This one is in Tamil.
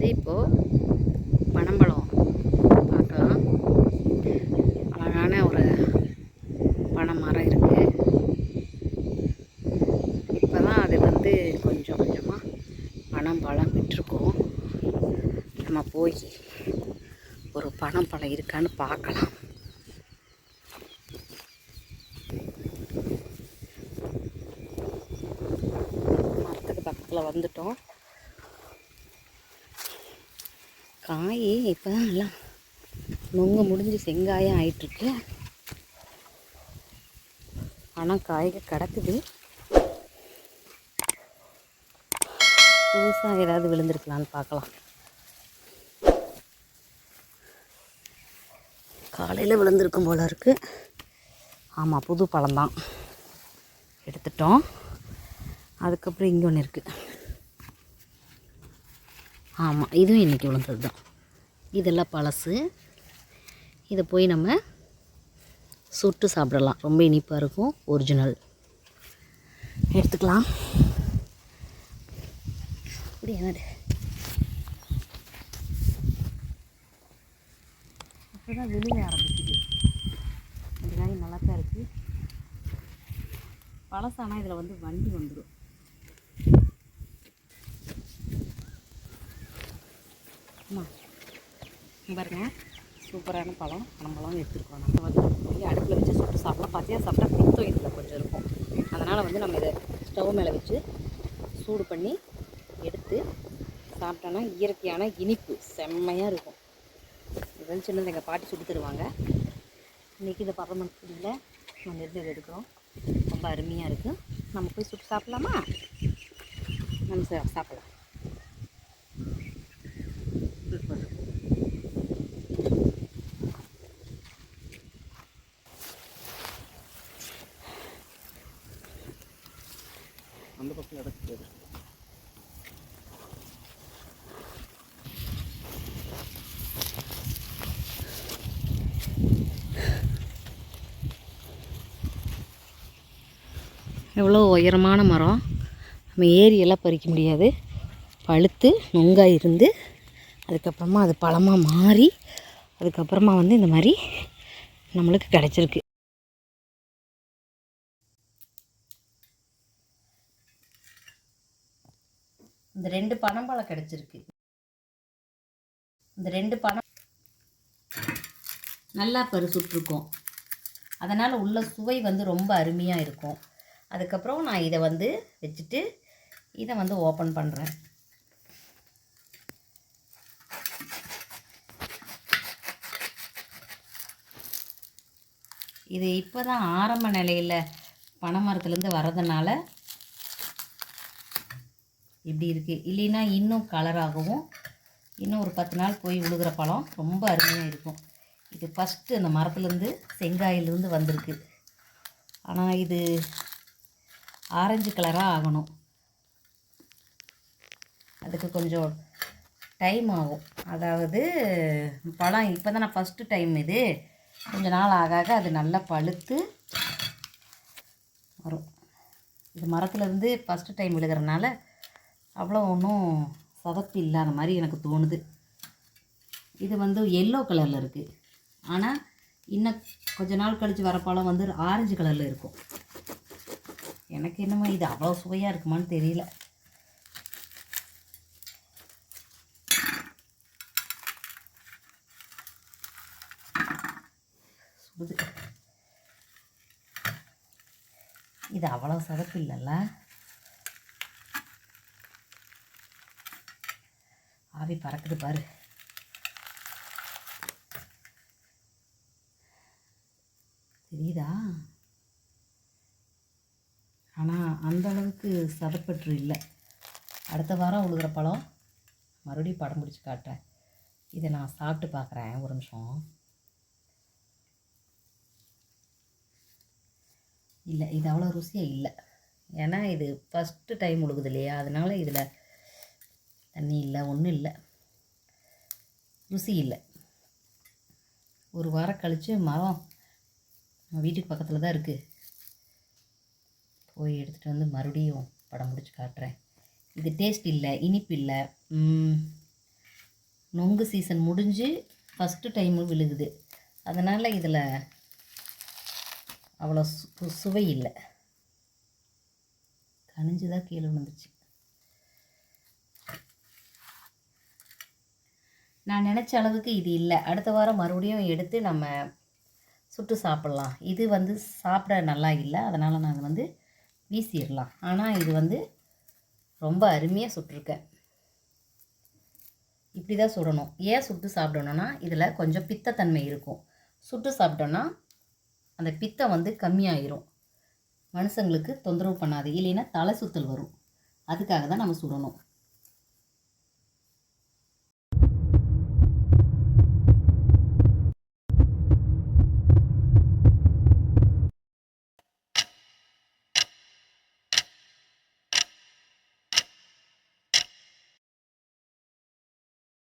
வந்து இப்போது பனம்பழம் பார்க்கலாம். அழகான ஒரு பனை மரம் இருக்குது இப்போ தான் அது வந்து கொஞ்சம் கொஞ்சமாக பனம் பழம் விட்டுருக்கோம். நம்ம போய் ஒரு பனம் பழம் இருக்கான்னு பார்க்கலாம். மரத்துக்கு பக்கத்தில் வந்துட்டோம். காய் இப்போ தான் எல்லாம் நொங்க முடிஞ்சு செங்காயம் ஆயிட்டுருக்கு ஆனால் காய்க கிடக்குது. புதுசாக ஏதாவது விழுந்திருக்கலான்னு பார்க்கலாம் காலையில் விழுந்திருக்கும் போல இருக்கு. ஆமாம் புது பழம்தான். எடுத்துட்டோம். அதுக்கப்புறம் இங்கே ஒன்று இருக்குது ஆமாம் இதுவும் இன்றைக்கி விழுந்தது தான் இதெல்லாம் பழசு. இதை போய் நம்ம சுட்டு சாப்பிடலாம். ரொம்ப இனிப்பாக இருக்கும் ஒரிஜினல் எடுத்துக்கலாம். இப்படி என்னது? இப்போ தான் விழுக ஆரம்பிக்குது. இந்த காய் நல்லா தான் இருக்குது பழசானால் இதில் வந்து வண்டி வந்துடும் அம்மா இங்க பாருங்க. சூப்பரான பழம். பனம்பழம் எடுத்துருக்கோம். நம்ம வந்து போய் அடுப்பில் வச்சு சுட்டு சாப்பிடலாம். பார்த்தியா சாப்பிட்டா பித்தம் இதில் கொஞ்சம் இருக்கும். அதனால் வந்து நம்ம இதை ஸ்டவ் மேலே வச்சு சூடு பண்ணி எடுத்து சாப்பிட்டோன்னா இயற்கையான இனிப்பு. செம்மையாக இருக்கும். இதெல்லாம் சின்னது எங்கள் பாட்டி சுட்டு தருவாங்க. இன்றைக்கி இந்த பரமக்குடியில் நம்ம இருந்து எடுக்கிறோம். ரொம்ப அருமையாக இருக்குது நம்ம போய் சுட்டு சாப்பிட்லாமா? நம்ம சாப்பிட்லாம். எவ்வளோ உயரமான மரம்? நம்ம ஏரியெல்லாம் பறிக்க முடியாது. பழுத்து நொங்காக இருந்து அதுக்கப்புறமா அது பழமாக மாறி அதுக்கப்புறமா வந்து இந்த மாதிரி நம்மளுக்கு கிடச்சிருக்கு. இந்த ரெண்டு பனம்பழம் கிடச்சிருக்கு. இந்த ரெண்டு பனம் நல்லா பரிசுட்ருக்கும் அதனால் உள்ள சுவை வந்து ரொம்ப அருமையாக இருக்கும். அதுக்கப்புறம் நான் இதை வந்து வச்சுட்டு இதை வந்து ஓப்பன் பண்ணுறேன் இது இப்போ தான் ஆரம்ப நிலையில் பனை மரத்துலேருந்து வரதுனால இப்படி இருக்குது இல்லைன்னா இன்னும் கலராகவும் இன்னும் ஒரு பத்து நாள் போய் விழுகிற பழம் ரொம்ப அருமையாக இருக்கும். இது ஃபஸ்ட்டு அந்த மரத்துலேருந்து செங்காயிலேருந்து வந்திருக்கு. ஆனால் இது ஆரஞ்சு கலராக ஆகணும். அதுக்கு கொஞ்சம் டைம் ஆகும். அதாவது பழம் இப்போ தான் நான் ஃபஸ்ட்டு டைம் இது. கொஞ்ச நாள் ஆக ஆக அது நல்லா பழுத்து வரும். இது மரத்துலேருந்து ஃபஸ்ட்டு டைம் விழுகிறனால அவ்வளோ ஒன்றும் சதப்பு இல்லாத மாதிரி எனக்கு தோணுது. இது வந்து எல்லோ கலரில் இருக்குது ஆனால் இன்னும் கொஞ்ச நாள் கழித்து வர பழம் வந்து ஆரஞ்சு கலரில் இருக்கும். எனக்கு என்னமோ இது அவ்வளோ சுவையாக இருக்குமான்னு தெரியல. சுடுது இது அவ்வளோ சதப்பு இல்லைல்ல. ஆவி பறக்குது பாரு. தெரியுதா? ஆனால் அந்த அளவுக்கு சதப்பற்று இல்லை. அடுத்த வாரம் உழுகிற பழம் மறுபடியும் படம் பிடிச்சி காட்டுறேன். இதை நான் சாப்பிட்டு பார்க்குறேன். ஒரு நிமிஷம். இல்லை இது அவ்வளோ ருசியாக இல்லை. ஏன்னா இது ஃபஸ்ட்டு டைம் உழுகுது இல்லையா? அதனால் இதில் தண்ணி இல்லை ஒன்றும் இல்லை. ருசி இல்லை. ஒரு வாரம் கழித்து மரம் நம்ம வீட்டுக்கு பக்கத்தில் தான் இருக்குது போய் எடுத்துகிட்டு வந்து மறுபடியும் படம் முடிச்சு காட்டுறேன். இது டேஸ்ட் இல்லை இனிப்பு இல்லை. நொங்கு சீசன் முடிஞ்சு ஃபஸ்ட்டு டைமு விழுகுது. அதனால் இதில் அவ்வளோ சு சுவை இல்லை. கனிஞ்சு தான் கீழே விழுந்துச்சு நான் நினச்ச அளவுக்கு இது இல்லை. அடுத்த வாரம் மறுபடியும் எடுத்து நம்ம சுட்டு சாப்பிட்லாம். இது வந்து சாப்பிட நல்லா இல்லை. அதனால் நான் வந்து வீசிடலாம். ஆனால் இது வந்து ரொம்ப அருமையாக சுட்டிருக்கேன் இப்படி தான் சுடணும். ஏன் சுட்டு சாப்பிடணும்னா இதில் கொஞ்சம் பித்தத்தன்மை இருக்கும். சுட்டு சாப்பிட்டோன்னா அந்த பித்தம் வந்து கம்மியாயிரும். மனுஷங்களுக்கு தொந்தரவு பண்ணாது. இல்லைன்னா தலை சுத்தல் வரும். அதுக்காக தான் நம்ம சுடணும்.